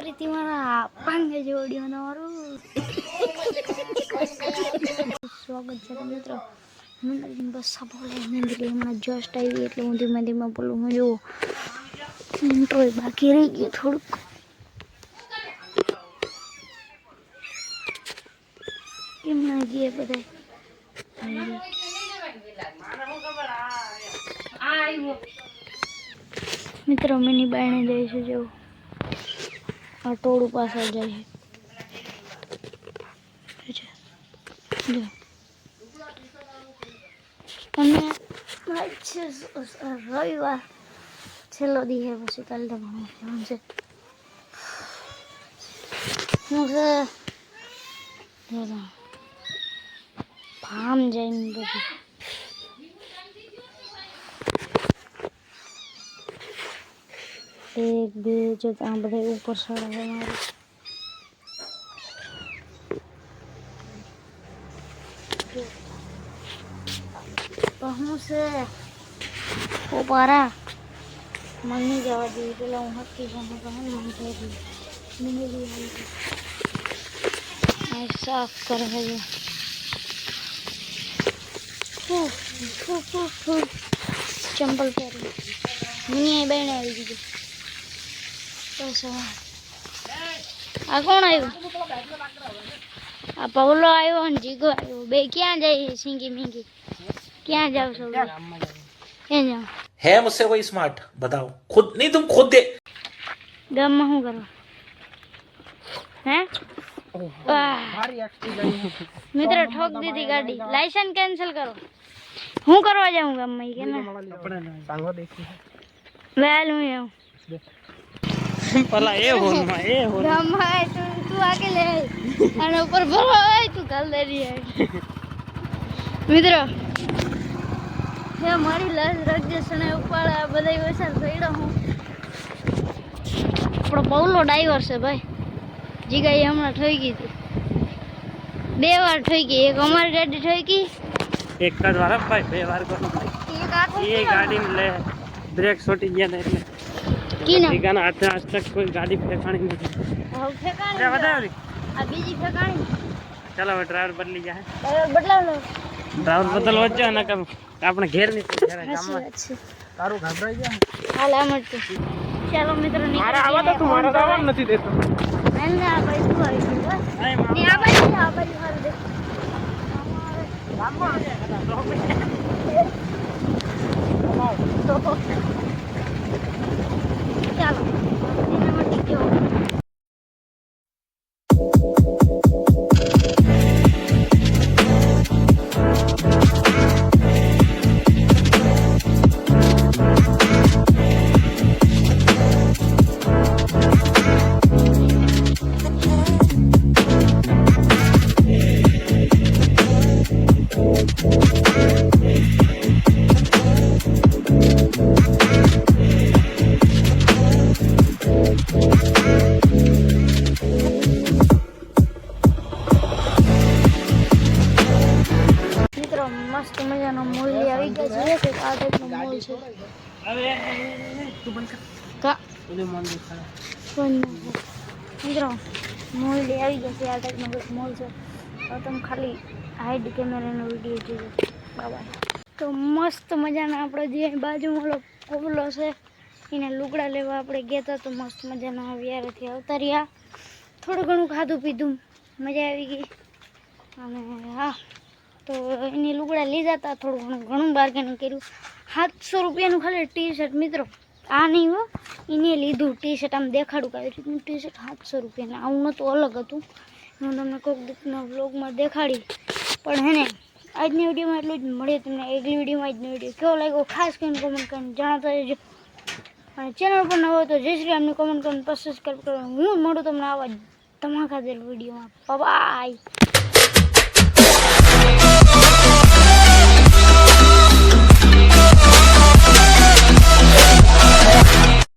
ફરીથી મારા પાંગે જોડ્યો મારું. સ્વાગત છે મિત્રો. મંડળીની બસ બોલે મંદિર હમણાં જસ્ટ આવી એટલે હું ધીમે ધીમે બોલું, હું જુઓ ઇન્ટ્રો બાકી રહી ગયું થોડુંક. એમના ગયા બધા મિત્રો, મિની બાયણે જઈશું છે જો આ ટોળું પાછળ જાય છે. જો. અને રવિવાર. છેલ્લો દી છે પછી કાલે તો ભણવા જવાનું છે. હું છે ભામ જઈને બધું. એક બે જો આ બધા ઉપર છે મારે તો હું છે ઉપારા મમ્મી જવા દઈએ પેલા હું હકી હું કહે મને જવા આવી ગઈ. આ સાફ કરે છે. ચંપલ પહેરી મને બેને આવી હવે. पवलो आयो जीगो क्या जाए सिंगी मिंगी क्या जाओ सब है मुझसे कोई स्मार्ट बताओ खुद नहीं तुम खुद दे करो मित्र ठोक दी थी गाड़ी लाइसेंस कैंसिल करो हूँ करवा जाऊँगा मई ગામમાં આય તું તું આગે લે. અને ઉપર ભરવા તું ગાલ દરી. મિત્રો હે મારી લાજ રાખજે સણે ઉપાડે આ બધા વસાર થઈડો હું. આપણો બહુલો ડાઈવર છે ભાઈ. જીગા એ હમણાં થઈ ગઈ હતી. બે વાર થઈ ગઈ એક અમારી ગાડી થઈ ગઈ. એક જ વાર ભાઈ બે વાર એક એ ગાડી લે બ્રેક છોટી ગયા ને એટલે. કી ના ઠીકાના હાથે આજ કોઈ ગાડી ફેંકાણી નથી. હવે ત્યાં ફેંકાણી બતાવી આ બીજી ફેંકાણી. ચાલો હવે ડ્રાઈવર બદલી જાય. હવે બદલાવ ડ્રાઈવર બદલવો જ ને આપણે ઘેર સાચી ગામમાં તારું ઘબરાઈ ગયા? હાલ આમ જ ચાલો મિત્રો મારે આવા તો તું મારે તો નથી દેતો. મેં ને આ આવી ગયું ને આ આ દે. ચાલો કા. મિત્રો મોલ લઈ આવી જશે છે આ ટાઈપનો કંઈક મોલ છે. તો તમે ખાલી હાઈડ કેમેરાનો વીડિયો જોજો. બાબા તો મસ્ત મજાના આપણે જે બાજુમાં ઓલો કોબલો છે એને લુગડા લેવા આપણે ગયા હતા તો મસ્ત મજાના વ્યારેથી આવતા રહ્યા થોડું ઘણું ખાધું પીધું. મજા આવી ગઈ. અને હા તો એની લુગડા લીધા હતા થોડું ઘણું ઘણું બાર્ગેનિંગ કર્યું. સાતસો રૂપિયાનું ખાલી ટી શર્ટ મિત્રો. આ નહીં હો એને લીધું ટી શર્ટ આમ દેખાડું કાવી રીતનું ટી શર્ટ સાતસો રૂપિયાનું. આવું નહોતું, અલગ હતું. હું તમને કોઈક દીકના વ્લોગમાં દેખાડી. પણ હેને આજની વિડીયોમાં એટલું જ મળે તમને. આગલી વિડીયોમાં આજનો વીડિયો કેવો લાગ્યો? ખાસ કરીને કોમેન્ટ કરીને જણાવતા રહેજો. અને ચેનલ પર નવો તો જય શ્રી રામની કોમેન્ટ કરીને સબસ્ક્રાઈબ કરો. હું મળું તમને આવા જ ધમાકાદાર વિડીયોમાં બાય